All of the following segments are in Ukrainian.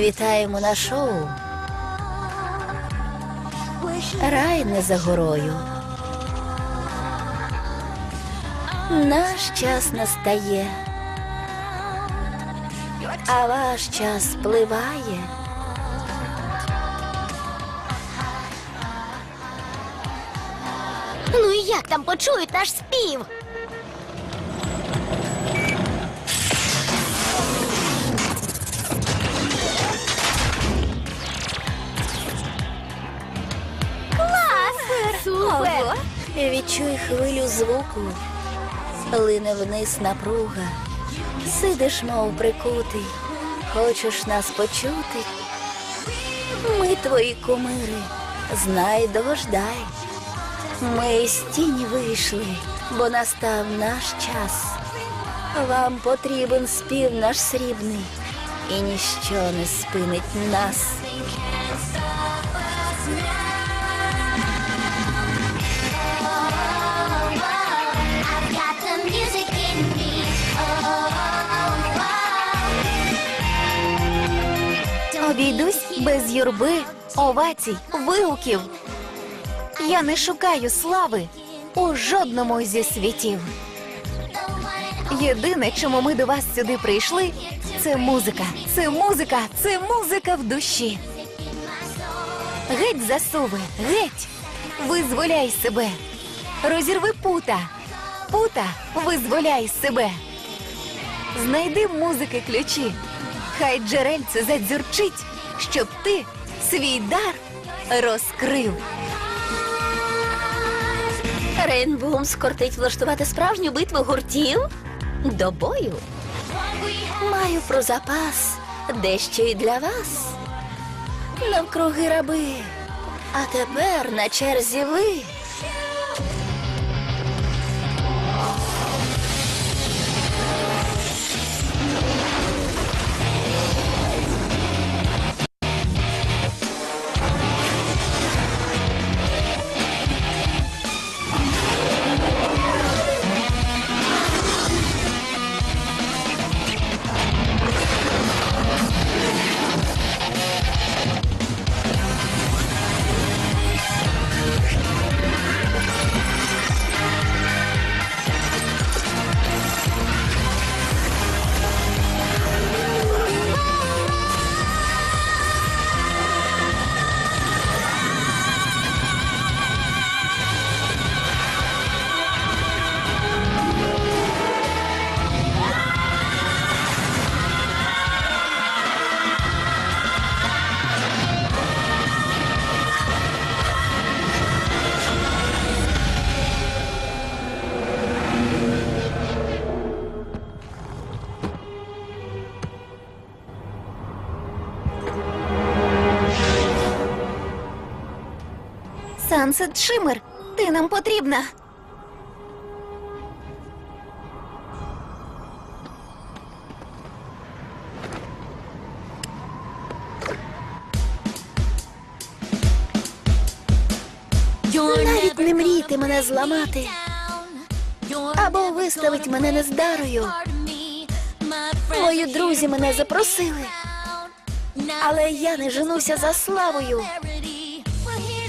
Вітаємо на шоу. Рай не за горою. Наш час настає, а ваш час спливає. Ну і як там почують наш спів? Відчуй хвилю звуку, лине вниз напруга. Сидиш, мов прикутий, хочеш нас почути. Ми твої кумири, знай дождай. Ми з тіні вийшли, бо настав наш час. Вам потрібен спів наш срібний, і ніщо не спинить нас. Обійдусь без юрби, овацій, вигуків. Я не шукаю слави у жодному зі світів. Єдине, чому ми до вас сюди прийшли, це музика. Це музика, це музика в душі. Геть засуви, геть, визволяй себе. Розірви пута, пута, визволяй себе. Знайди музики ключі. Хай джерельце задзюрчить, щоб ти свій дар розкрив. Рейнбум скортить влаштувати справжню битву гуртів до бою. Маю про запас дещо і для вас. Навкруги раби. А тепер на черзі ви. Сансет Шимер, ти нам потрібна. Навіть не мрійте мене зламати або виставить мене нездарою. Мої друзі мене запросили, але я не женуся за славою.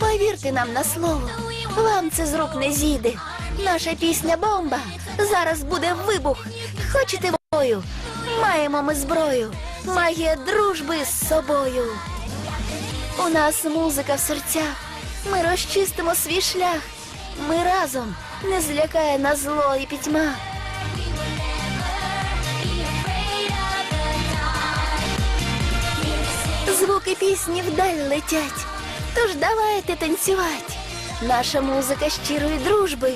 Повірте нам на слово, вам це з рук не зійде. Наша пісня бомба. Зараз буде вибух. Хочете бою? Маємо ми зброю. Магія дружби з собою. У нас музика в серцях. Ми розчистимо свій шлях. Ми разом не злякає нас зло і пітьма. Звуки пісні вдаль летять. Тож давайте танцювати. Наша музика щирої дружби